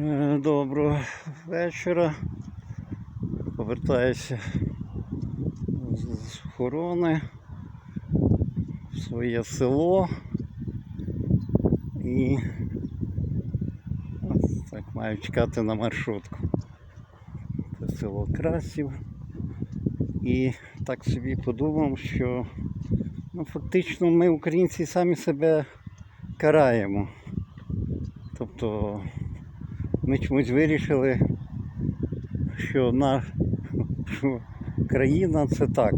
Е, Доброго вечора. Повертаюся з охорони в своє село. І так маю чекати на маршрутку. Це село Красів. І так собі подумав, що ну, фактично ми, українці, самі себе караємо. Тобто ми чомусь вирішили, що наша країна це так.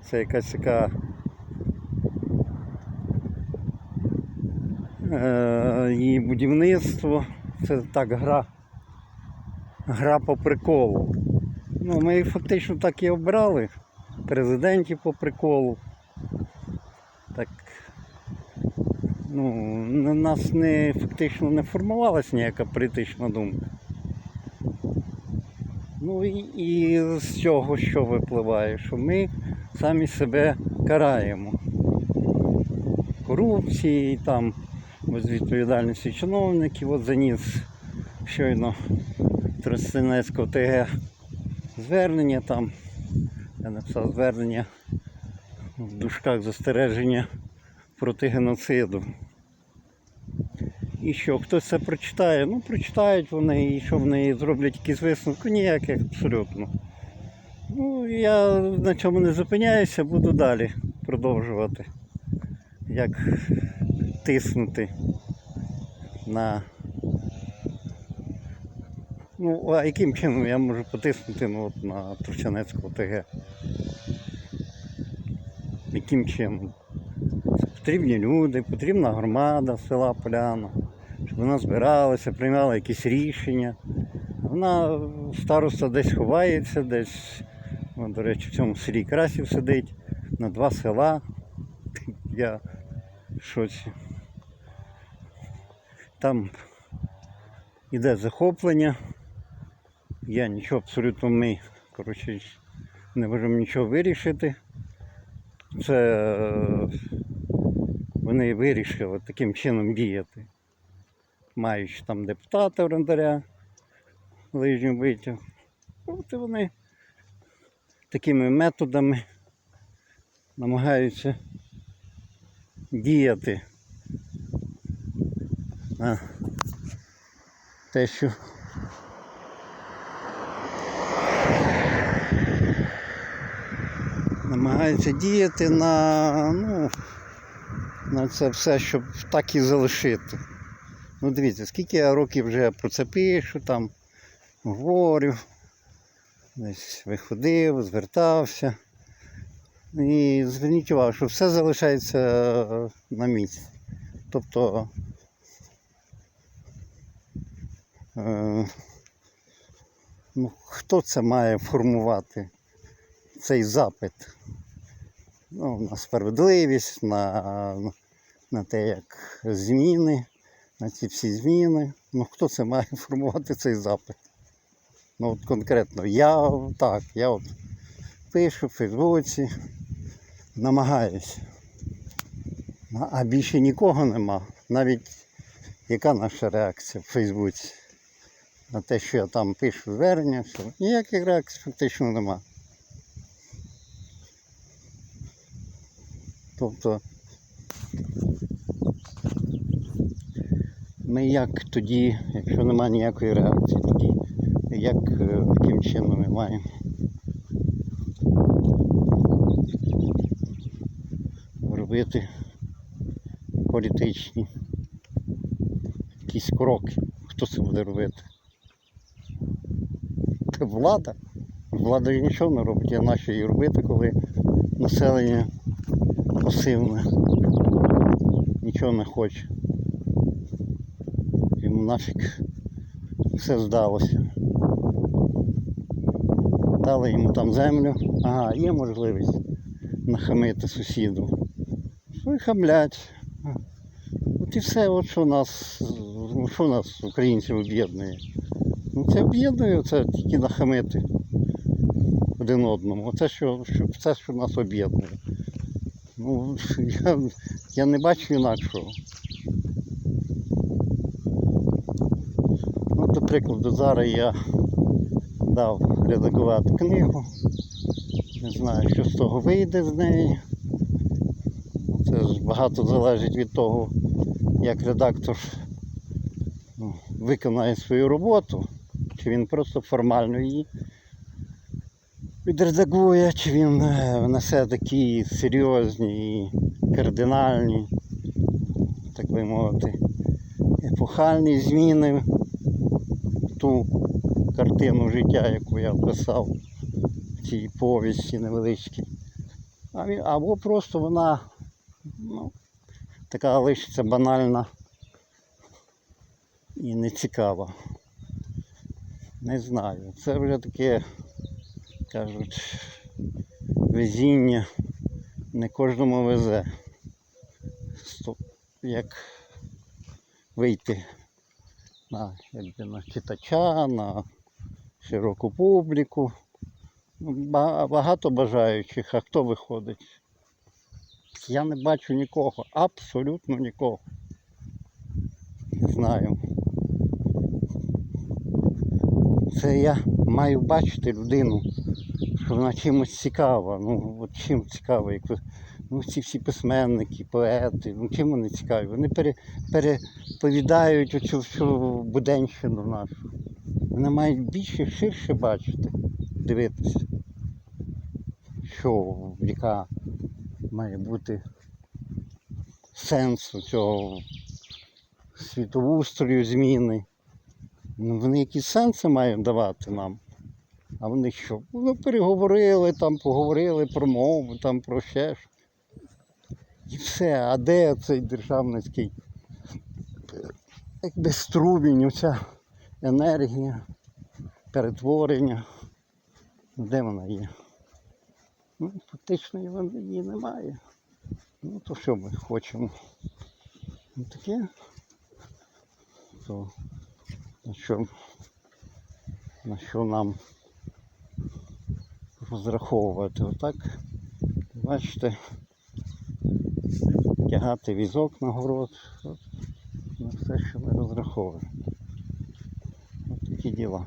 Це якась така е, її будівництво, це так гра, гра по приколу. Ну, ми їх фактично так і обрали. Президентів по приколу. Так ну, на нас не фактично не формувалася ніяка політична думка. Ну і, і з цього що випливає, що ми самі себе караємо. Корупції, там, безвідповідальності чиновників, от заніс щойно Тростянецького ТГ звернення там. Я написав звернення в дужках застереження проти геноциду. І що, хтось це прочитає? Ну, прочитають вони, і що вони зроблять якісь висновки? Ніяких абсолютно. Ну, я на цьому не зупиняюся, буду далі продовжувати. Як тиснути на. Ну, а яким чином я можу потиснути ну, от на Трущанецького ТГ? Яким чином? Потрібні люди, потрібна громада села Поляна, щоб вона збиралася, приймала якісь рішення. Вона староста десь ховається, десь, от, до речі, в цьому селі Красів сидить, на два села. Я шоці. Там іде захоплення. Я нічого абсолютно ми, коротше, не можемо нічого вирішити. Це вони вирішили таким чином діяти. Маючи там депутата орендаря лижню витяг. От і вони такими методами намагаються діяти на те, що намагаються діяти на, ну, на це все, щоб так і залишити. Ну дивіться, скільки я років вже про це пишу, там говорю, десь виходив, звертався. І зверніть увагу, що все залишається е, на місці. Тобто е, ну, хто це має формувати цей запит? ну, на справедливість, на, на те, як зміни, на ці всі зміни. Ну хто це має формувати цей запит? Ну от конкретно я так, я от пишу в Фейсбуці, намагаюся. А- більше нікого нема. Навіть яка наша реакція в Фейсбуці на те, що я там пишу звернення, все. ніяких реакцій фактично нема. Тобто ми як тоді, якщо немає ніякої реакції, тоді як е, яким чином ми маємо робити політичні якісь кроки. Хто це буде робити? Це влада. Влада ж нічого не робить, а нащо її робити, коли населення пасивне, нічого не хоче. Нафіг все здалося. Дали йому там землю. Ага, є можливість нахамити сусіду. Ну і хамлять. От і все, от що нас, що нас, українців, об'єднує. Ну це об'єднує, це тільки нахамити один одному. Оце що, що, це, що нас об'єднує. Ну, я, я не бачу інакшого. Ну, прикладу, зараз я дав редагувати книгу. Не знаю, що з того вийде з неї. Це ж багато залежить від того, як редактор ну, виконає свою роботу, чи він просто формально її відредагує, чи він е, внесе такі серйозні і кардинальні, так би мовити, епохальні зміни ту картину життя, яку я описав в цій повісті невеличкій. Або просто вона ну, така лишиться банальна і нецікава. Не знаю. Це вже таке, кажуть, везіння не кожному везе. Сто- Як вийти на, якби, на читача, на широку публіку. Ну, Багато бажаючих, а хто виходить? Я не бачу нікого, абсолютно нікого. Не знаю. Це я маю бачити людину, що вона чимось цікава. Ну, от чим цікава, як ну, ці всі письменники, поети, ну чим вони цікаві? Вони пере, переповідають оцю всю буденщину нашу. Вони мають більше ширше бачити, дивитися, що яка має бути сенсу цього світоустрою зміни. Ну, вони якісь сенси мають давати нам. А вони що? Ну, переговорили, там, поговорили про мову, там про ще що. І все. А де цей державницький якби струбінь, оця енергія, перетворення? Де вона є? Ну, фактично її немає. Ну, то що ми хочемо? Ну таке. То на що, на що нам розраховувати? Отак, бачите, тягати візок на город. На все, що ми розраховуємо. От такі діла.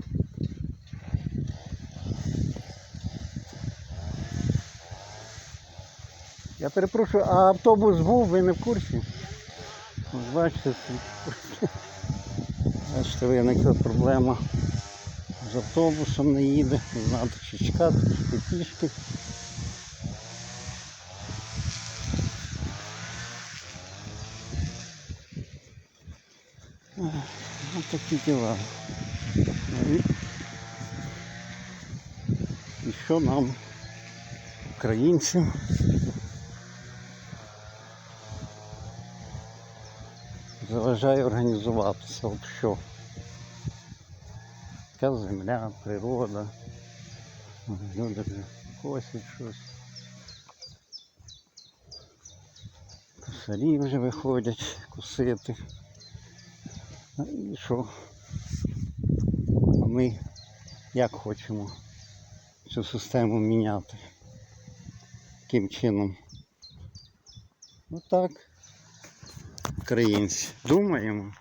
Я перепрошую, а автобус був, ви не в курсі? Ось Бачите, бачите, виникла проблема. З автобусом не їде, не знати, чи чекати, чи пішки. Ось такі діла. І, що нам, українцям, заважає організуватися от що. Яка земля, природа. Люди косять щось. Косарі вже виходять косити. Ну і що? А ми як хочемо цю систему міняти? Яким чином? Ну так, українці, думаємо.